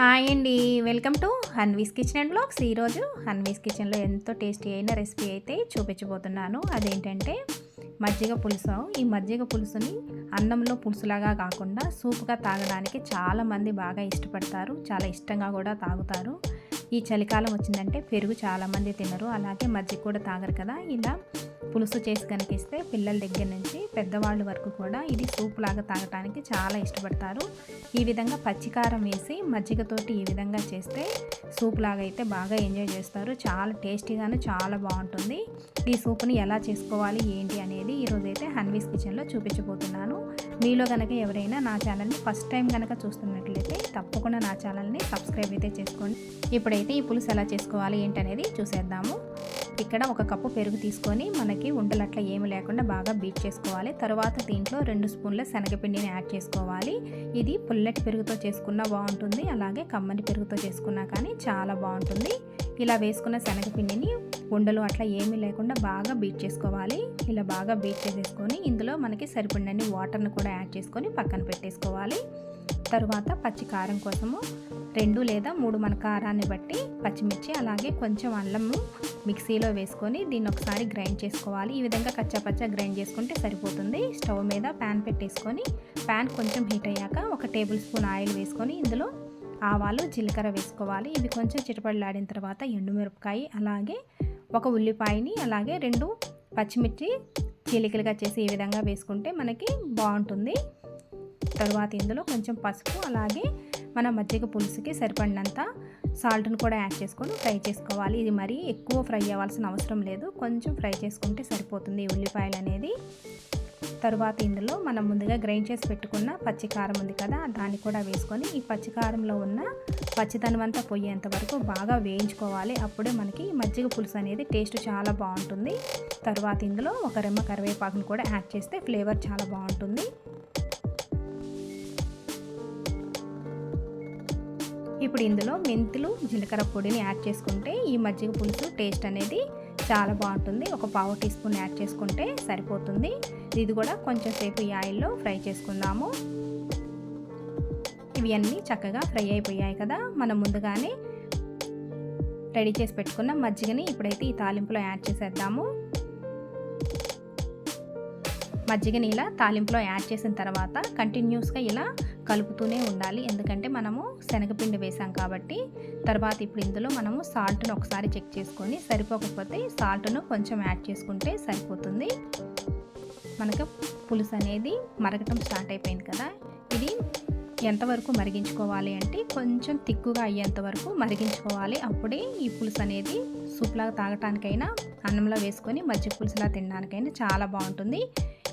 Hi అండి. Welcome to Hanvi's kitchen and blogs. ఈరోజు హన్వీస్ కిచెన్లో ఎంతో టేస్టీ అయిన రెసిపీ అయితే చూపించబోతున్నాను. అదేంటంటే మజ్జిగ పులుసు. ఈ మజ్జిగ పులుసుని అన్నంలో పులుసులాగా కాకుండా సూప్గా తాగడానికి చాలామంది బాగా ఇష్టపడతారు. చాలా ఇష్టంగా కూడా తాగుతారు. ఈ చలికాలం వచ్చిందంటే పెరుగు చాలామంది తినరు. అలాగే మజ్జిగ కూడా తాగరు కదా. ఇలా పులుసు చేసి కనిపిస్తే పిల్లల దగ్గర నుంచి పెద్దవాళ్ళ వరకు కూడా ఇది సూప్ లాగా తాగటానికి చాలా ఇష్టపడతారు. ఈ విధంగా పచ్చికారం వేసి మజ్జిగతోటి ఈ విధంగా చేస్తే సూప్ లాగా అయితే బాగా ఎంజాయ్ చేస్తారు. చాలా టేస్టీగాను చాలా బాగుంటుంది. ఈ సూప్ని ఎలా చేసుకోవాలి ఏంటి అనేది ఈరోజైతే హన్వీస్ కిచెన్లో చూపించబోతున్నాను. మీలో కనుక ఎవరైనా నా ఛానల్ని ఫస్ట్ టైం కనుక చూస్తున్నట్లయితే తప్పకుండా నా ఛానల్ని సబ్స్క్రైబ్ అయితే చేసుకోండి. ఇప్పుడైతే ఈ పులుసు ఎలా చేసుకోవాలి ఏంటనేది చూసేద్దాము. ఇక్కడ ఒక కప్పు పెరుగు తీసుకొని మనకి ఉండలు అట్లా ఏమి లేకుండా బాగా బీట్ చేసుకోవాలి. తర్వాత దీంట్లో రెండు స్పూన్ల శనగపిండిని యాడ్ చేసుకోవాలి. ఇది పుల్లటి పెరుగుతో చేసుకున్నా బాగుంటుంది. అలాగే కమ్మని పెరుగుతో చేసుకున్నా కానీ చాలా బాగుంటుంది. ఇలా వేసుకున్న శనగపిండిని ఉండలు అట్లా ఏమీ లేకుండా బాగా బీట్ చేసుకోవాలి. ఇలా బాగా బీట్ చేసేసుకొని ఇందులో మనకి సరిపడినన్ని వాటర్ని కూడా యాడ్ చేసుకొని పక్కన పెట్టేసుకోవాలి. తరువాత పచ్చి కారం కోసము రెండు లేదా మూడు మన కారాన్ని బట్టి పచ్చిమిర్చి అలాగే కొంచెం అల్లము మిక్సీలో వేసుకొని దీన్ని ఒకసారి గ్రైండ్ చేసుకోవాలి. ఈ విధంగా కచ్చాపచ్చా గ్రైండ్ చేసుకుంటే సరిపోతుంది. స్టవ్ మీద ప్యాన్ పెట్టేసుకొని ప్యాన్ కొంచెం హీట్ అయ్యాక ఒక టేబుల్ స్పూన్ ఆయిల్ వేసుకొని ఇందులో ఆవాలు జీలకర్ర వేసుకోవాలి. ఇవి కొంచెం చిటపడలాడిన తర్వాత ఎండుమిరపకాయ అలాగే ఒక ఉల్లిపాయని అలాగే రెండు పచ్చిమిర్చి చీలికలుగా చేసి ఈ విధంగా వేసుకుంటే మనకి బాగుంటుంది. తర్వాత ఇందులో కొంచెం పసుపు అలాగే మన మజ్జిగ పులుసుకి సరిపడినంత సాల్ట్ను కూడా యాడ్ చేసుకొని ఫ్రై చేసుకోవాలి. ఇది మరీ ఎక్కువ ఫ్రై అవ్వాల్సిన అవసరం లేదు. కొంచెం ఫ్రై చేసుకుంటే సరిపోతుంది ఉల్లిపాయలు అనేది తర్వాత ఇందులో మనం ముందుగా గ్రైండ్ చేసి పెట్టుకున్న పచ్చికారం ఉంది కదా దాన్ని కూడా వేసుకొని ఈ పచ్చికారంలో ఉన్న పచ్చితనం అంతా పోయేంత వరకు బాగా వేయించుకోవాలి. అప్పుడే మనకి మజ్జిగ పులుసు అనేది టేస్ట్ చాలా బాగుంటుంది. తర్వాత ఇందులో ఒక రెమ్మ కరివేపాకును కూడా యాడ్ చేస్తే ఫ్లేవర్ చాలా బాగుంటుంది. ఇప్పుడు ఇందులో మెంతులు జీలకర్ర పొడిని యాడ్ చేసుకుంటే ఈ మజ్జిగ పులుసు టేస్ట్ అనేది చాలా బాగుంటుంది. ఒక పావు టీ స్పూన్ యాడ్ చేసుకుంటే సరిపోతుంది. ఇది కూడా కొంచెం సేపు ఈ ఆయిల్లో ఫ్రై చేసుకుందాము. ఇవి అన్నీ చక్కగా ఫ్రై అయిపోయాయి కదా. మనం ముందుగానే రెడీ చేసి పెట్టుకున్న మజ్జిగని ఇప్పుడైతే ఈ తాలింపులో యాడ్ చేసేద్దాము. మజ్జిగని ఇలా తాలింపులో యాడ్ చేసిన తర్వాత కంటిన్యూస్గా ఇలా కలుపుతూనే ఉండాలి. ఎందుకంటే మనము శనగపిండి వేసాం కాబట్టి తర్వాత ఇప్పుడు ఇందులో మనము సాల్ట్ను ఒకసారి చెక్ చేసుకొని సరిపోకపోతే సాల్ట్ను కొంచెం యాడ్ చేసుకుంటే సరిపోతుంది. మనకు పులుసు అనేది మరగటం స్టార్ట్ అయిపోయింది కదా. ఇది ఎంతవరకు మరిగించుకోవాలి అంటే కొంచెం తిక్కుగా అయ్యేంత వరకు మరిగించుకోవాలి. అప్పుడే ఈ పులుసు అనేది సూప్లాగా తాగటానికైనా అన్నంలో వేసుకొని మజ్జిగ పులుసులా తినడానికైనా చాలా బాగుంటుంది.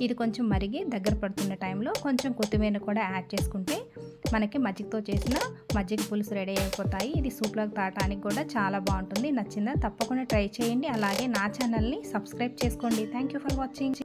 ఇది కొంచెం మరిగి దగ్గర పడుతున్న టైంలో కొంచెం కొత్తిమీర కూడా యాడ్ చేసుకుంటే మనకి మజ్జిగతో చేసిన మజ్జిగ పులుసు రెడీ అయిపోతాయి. ఇది సూప్లోకి తాగటానికి కూడా చాలా బాగుంటుంది. నచ్చిందా తప్పకుండా ట్రై చేయండి. అలాగే నా ఛానల్ని సబ్స్క్రైబ్ చేసుకోండి. Thank you for watching